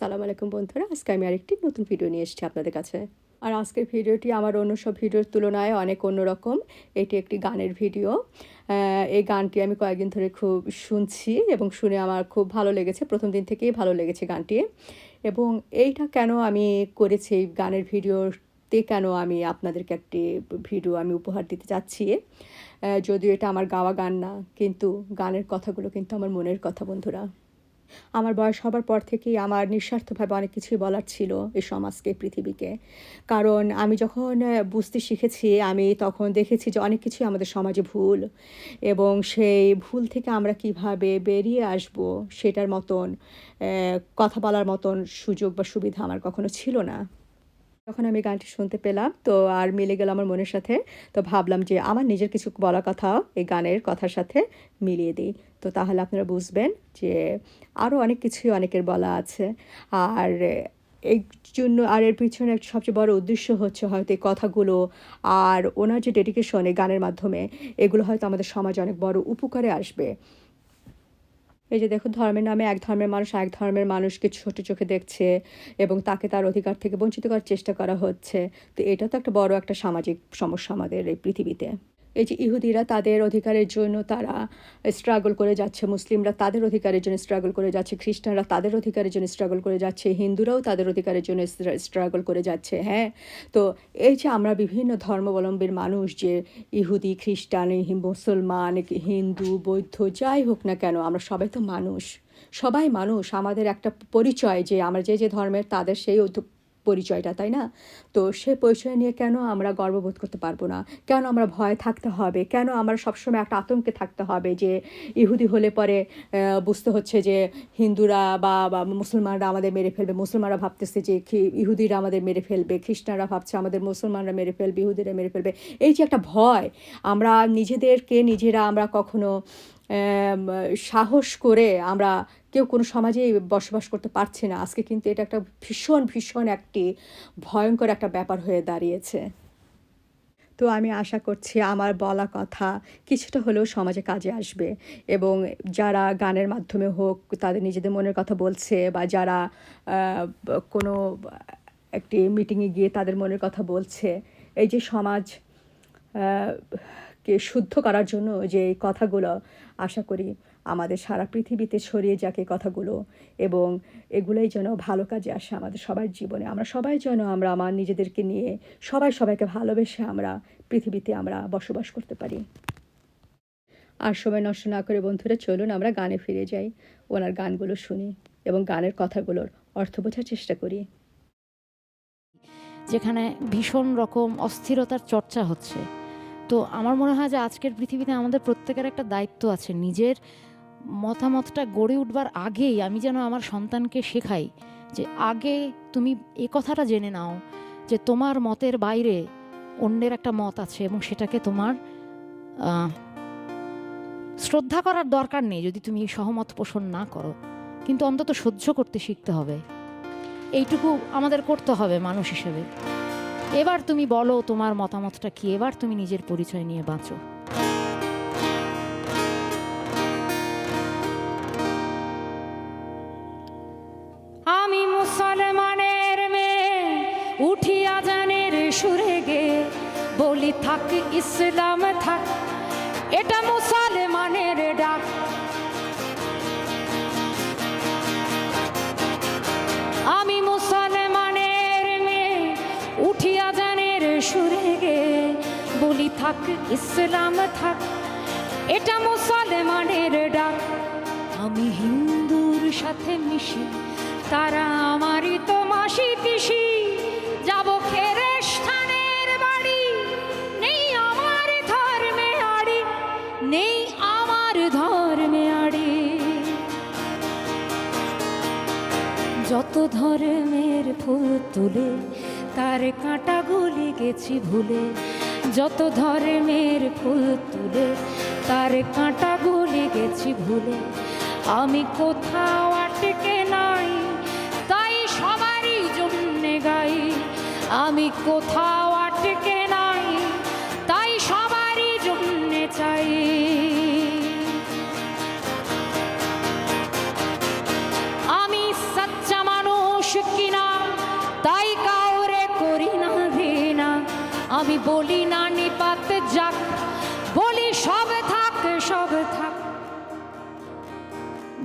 সালাম আলাইকুম বন্ধুরা, আজকে আমি আরেকটি নতুন ভিডিও নিয়ে এসেছি আপনাদের কাছে। আর আজকের ভিডিওটি আমার অন্য সব ভিডিওর তুলনায় অনেক অন্যরকম। এটি একটি গানের ভিডিও এই গানটি আমি কয়েকদিন ধরে খুব শুনছি এবং শুনে আমার খুব ভালো লেগেছে। প্রথম দিন থেকেই ভালো লেগেছে গানটি। এবং এইটা কেন আমি করেছি, এই গানের ভিডিওতে কেন আমি আপনাদেরকে একটি ভিডিও আমি উপহার দিতে চাচ্ছি? যদিও এটা আমার গাওয়া গান না, কিন্তু গানের কথাগুলো কিন্তু আমার মনের কথা বন্ধুরা। আমার বয়স হবার পর থেকেই আমার নিঃস্বার্থভাবে অনেক কিছুই বলার ছিল এই সমাজকে, পৃথিবীকে। কারণ আমি যখন বুঝতে শিখেছি, আমি তখন দেখেছি যে অনেক কিছুই আমাদের সমাজে ভুল এবং সেই ভুল থেকে আমরা কীভাবে বেরিয়ে আসব সেটার মতন কথা বলার মতন সুযোগ বা সুবিধা আমার কখনো ছিল না। যখন আমি গানটি শুনতে পেলাম, তো আর মিলে গেল আমার মনের সাথে। তো ভাবলাম যে আমার নিজের কিছু বলা কথাও এই গানের কথার সাথে মিলিয়ে দিই। তো তাহলে আপনারা বুঝবেন যে আরও অনেক কিছুই অনেকের বলা আছে। আর এই জন্য, আর এর পিছনে একটা সবচেয়ে বড় উদ্দেশ্য হচ্ছে হয়তো এই কথাগুলো আর ওনার যে ডেডিকেশন এই গানের মাধ্যমে, এগুলো হয়তো আমাদের সমাজে অনেক বড় উপকারে আসবে। এই যে দেখো, ধর্মের নামে এক ধর্মের মানুষ এক ধর্মের মানুষকে ছোট চোখে দেখছে এবং তাকে তার অধিকার থেকে বঞ্চিত করার চেষ্টা করা হচ্ছে। তো এটা তো একটা বড় একটা সামাজিক সমস্যা আমাদের এই পৃথিবীতে। এই যে ইহুদিরা তাদের অধিকারের জন্য তারা স্ট্রাগল করে যাচ্ছে, মুসলিমরা তাদের অধিকারের জন্য স্ট্রাগল করে যাচ্ছে, খ্রিস্টানরা তাদের অধিকারের জন্য স্ট্রাগল করে যাচ্ছে, হিন্দুরাও তাদের অধিকারের জন্য স্ট্রাগল করে যাচ্ছে হ্যাঁ? তো এই যে আমরা বিভিন্ন ধর্মাবলম্বীর মানুষ যে ইহুদি, খ্রিস্টান মুসলমান, হিন্দু, বৌদ্ধ, যাই হোক না কেন, আমরা সবাই তো মানুষ। সবাই মানুষ। আমাদের একটা পরিচয় যে আমরা যে যে ধর্মের, তাদের সেই পরিচয়টা, তাই না? তো সে পরিচয় নিয়ে কেন আমরা গর্ববোধ করতে পারব না? কেন আমরা ভয় থাকতে হবে? কেন আমরা সবসময় একটা আতঙ্কে থাকতে হবে যে ইহুদি হলে পরে বুঝতে হচ্ছে যে হিন্দুরা বা বা মুসলমানরা আমাদের মেরে ফেলবে? মুসলমানরা ভাবতেছে যে ইহুদিরা আমাদের মেরে ফেলবে, খ্রিস্টানরা ভাবছে আমাদের মুসলমানরা মেরে ফেলবে, ইহুদিরা মেরে ফেলবে। এই যে একটা ভয়, আমরা নিজেদেরকে নিজেরা আমরা কখনো সাহস করে আমরা কেউ কোনো সমাজেই বসবাস করতে পারছে না। আজকে কিন্তু এটা একটা ভীষণ ভীষণ একটি ভয়ঙ্কর একটা ব্যাপার হয়ে দাঁড়িয়েছে। তো আমি আশা করছি আমার বলা কথা কিছুটা হলেও সমাজে কাজে আসবে এবং যারা গানের মাধ্যমে হোক, তাদের নিজেদের মনের কথা বলছে বা যারা কোনো একটি মিটিংয়ে গিয়ে তাদের মনের কথা বলছে, এই যে সমাজ কে শুদ্ধ করার জন্য যে কথাগুলো, আশা করি আমাদের সারা পৃথিবীতে ছড়িয়ে যাক কথাগুলো এবং এগুলোই যেন ভালো কাজে আসে আমাদের সবার জীবনে। আমরা সবাই যেন আমরা আমার নিজেদেরকে নিয়ে সবাই সবাইকে ভালোবেসে আমরা পৃথিবীতে আমরা বসবাস করতে পারি। আর সময় নষ্ট না করে বন্ধুরা চলুন আমরা গানে ফিরে যাই, ওনার গানগুলো শুনি এবং গানের কথাগুলোর অর্থ বোঝার চেষ্টা করি। যেখানে ভীষণ রকম অস্থিরতার চর্চা হচ্ছে। তো আমার মনে হয় যে আজকের পৃথিবীতে আমাদের প্রত্যেকের একটা দায়িত্ব আছে নিজের মতামতটা গড়ে উঠবার আগেই আমি যেন আমার সন্তানকে শেখাই যে আগে তুমি এ কথাটা জেনে নাও যে তোমার মতের বাইরে অন্যের একটা মত আছে এবং সেটাকে তোমার শ্রদ্ধা করার দরকার নেই যদি তুমি সহমত পোষণ না করো। কিন্তু অন্তত সহ্য করতে শিখতে হবে। এইটুকু আমাদের করতে হবে মানুষ হিসেবে। এবার তুমি বলো তোমার মতামতটা কি? এবার তুমি নিজের পরিচয় নিয়ে বাঁচো। থাক, ইসলাম থাক, এটা মুসলমানের ডাক। আমি মুসলমানের মেয়ে, উঠিয়া জানের সুরে গে, বলি থাক, ইসলাম থাক, এটা মুসলমানের ডাক। আমি হিন্দুর সাথে মিশি, তারা আমারই তো মাসি পিসি, যাব খেরেস্থানের ধর্মের ফুল তুলে, তার কাঁটা গুলি গেছি ভুলে। যত ধর্মের ফুল তুলে, তার কাঁটা গুলি গেছি ভুলে। আমি কোথাও আটকে নাই, তাই সবারই জন্যে গাই। আমি কোথাও আমি বলি না নিপাতে যাক, বলি সব থাক সব থাক।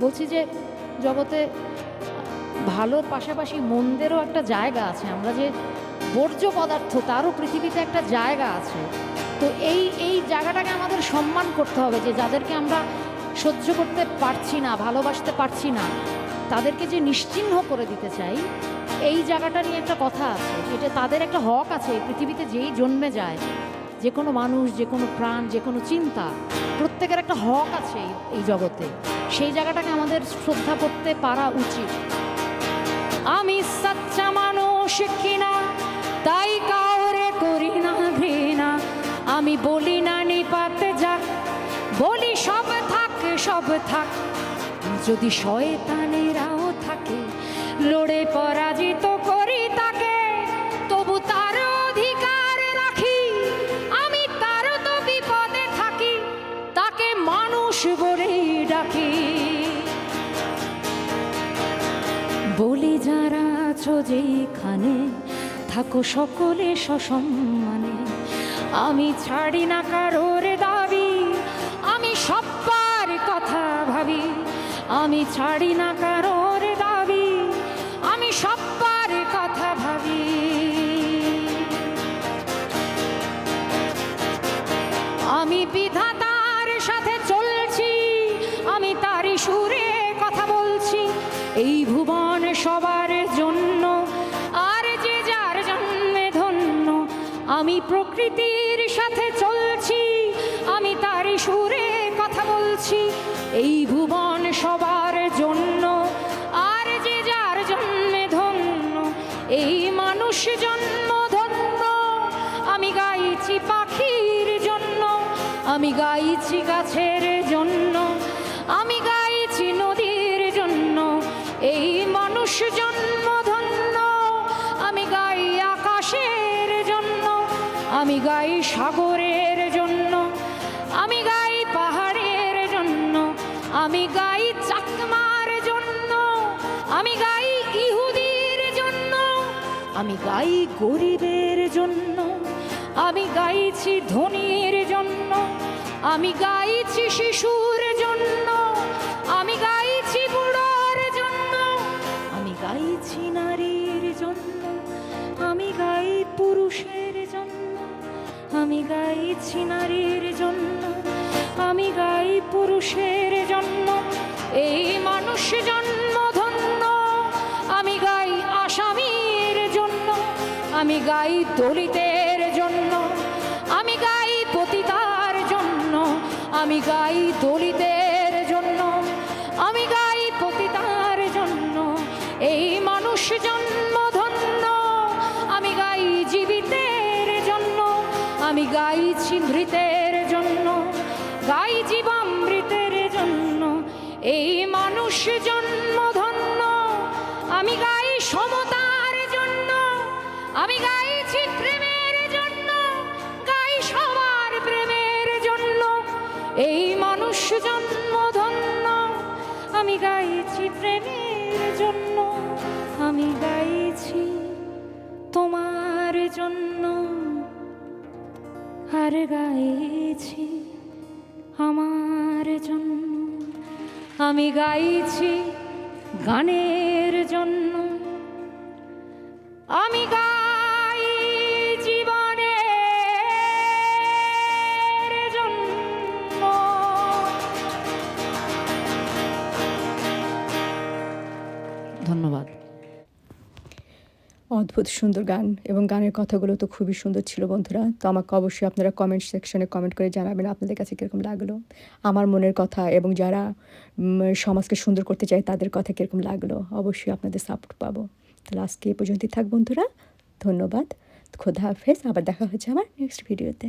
বলছি যে জগতে ভালোর পাশাপাশি মন্দেরও একটা জায়গা আছে। আমরা যে বর্জ্য পদার্থ, তারও পৃথিবীতে একটা জায়গা আছে। তো এই এই জায়গাটাকে আমাদের সম্মান করতে হবে যে যাদেরকে আমরা সহ্য করতে পারছি না, ভালোবাসতে পারছি না। তাদেরকে যে নিশ্চিহ্ন করে দিতে চাই, এই জায়গাটা নিয়ে একটা কথা আছে এটা তাদের একটা হক আছে পৃথিবীতে যেই জন্মে যায়, যে কোনো মানুষ, যে কোনো প্রাণ, যে কোনো চিন্তা, প্রত্যেকের একটা হক আছে এই- জগতে। সেই জায়গাটাকে আমাদের শ্রদ্ধা করতে পারা উচিত। আমি সাচ্চা মানুষ কিনা, তাই কাউরে করি না ঘৃণা। আমি বলি না নিপাতে যাক, বলি সব থাক সব থাক। যদি শয়তানেরাও থাকে, লড়ে পরাজিত করি তাকে, তবু তার অধিকার রাখি। আমি তার তো বিপদে থাকি, তাকে মানুষ বলেই ডাকি। বলি যারা আছো যেখানে থাকো সকলে সসম্মানে। আমি ছাড়ি না কারোর আমি ছাড়ি না কারোর দাবি, আমি সব্বার কথা ভাবি। আমি বিধাতার সাথে চলছি, আমি তারই সুরে কথা বলছি। এই ভুবন সবার জন্য, আর যে যার জন্মে ধন্য, আমি প্রকৃতির সাথে চলছি, আমি তারই সুরে কথা বলছি। এই ভুবন আমি গাইছি গাছের জন্য, আমি গাইছি নদীর জন্য, এই মানুষ জন্ম ধন্য আমি গাই আকাশের জন্য, আমি গাই সাগরের জন্য, আমি গাই পাহাড়ের জন্য, আমি গাই চাকমার জন্য, আমি গাই ইহুদির জন্য, আমি গাই গরিবের জন্য। আমি গাইছি ধনীর জন্য, আমি গাইছি শিশুর জন্য, আমি গাইছি বুড়োর জন্য, আমি গাইছি নারীর জন্য, আমি গাই পুরুষের জন্য, আমি গাইছি নারীর জন্য, আমি গাই পুরুষের জন্য। এই মানুষ জন্ম ধন্য আমি গাই আসামির জন্য, আমি গাই দলিতের আমি গাই দলিতের জন্য, আমি গাই পতিতার জন্য। এই মানুষ জন্ম ধন্য আমি গাই জীবিতের জন্য, আমি গাইছি ধৃতের জন্য, গাই জীবামৃতের জন্য। এই মানুষ জন্ম ধন্য আমি গাই সমতার জন্য, আমি গাই প্রেমের আমি গাইছি প্রেমের জন্য, আমি গাইছি তোমার জন্য। আর গাইছি আমার জন্য, আমি গাইছি গানের জন্য। আমি গাই অদ্ভুত সুন্দর গান এবং গানের কথাগুলো তো খুবই সুন্দর ছিল বন্ধুরা। তো আমাকে অবশ্যই আপনারা কমেন্ট সেকশনে কমেন্ট করে জানাবেন আপনাদের কাছে কীরকম লাগল, আমার মনের কথা এবং যারা সমাজকে সুন্দর করতে চায় তাদের কথা কীরকম লাগল, অবশ্যই আপনাদের সাপোর্ট পাবো। তাহলে আজকে এ পর্যন্তই থাক বন্ধুরা, ধন্যবাদ, খোদা হাফেজ, আবার দেখা হচ্ছে আমার নেক্সট ভিডিওতে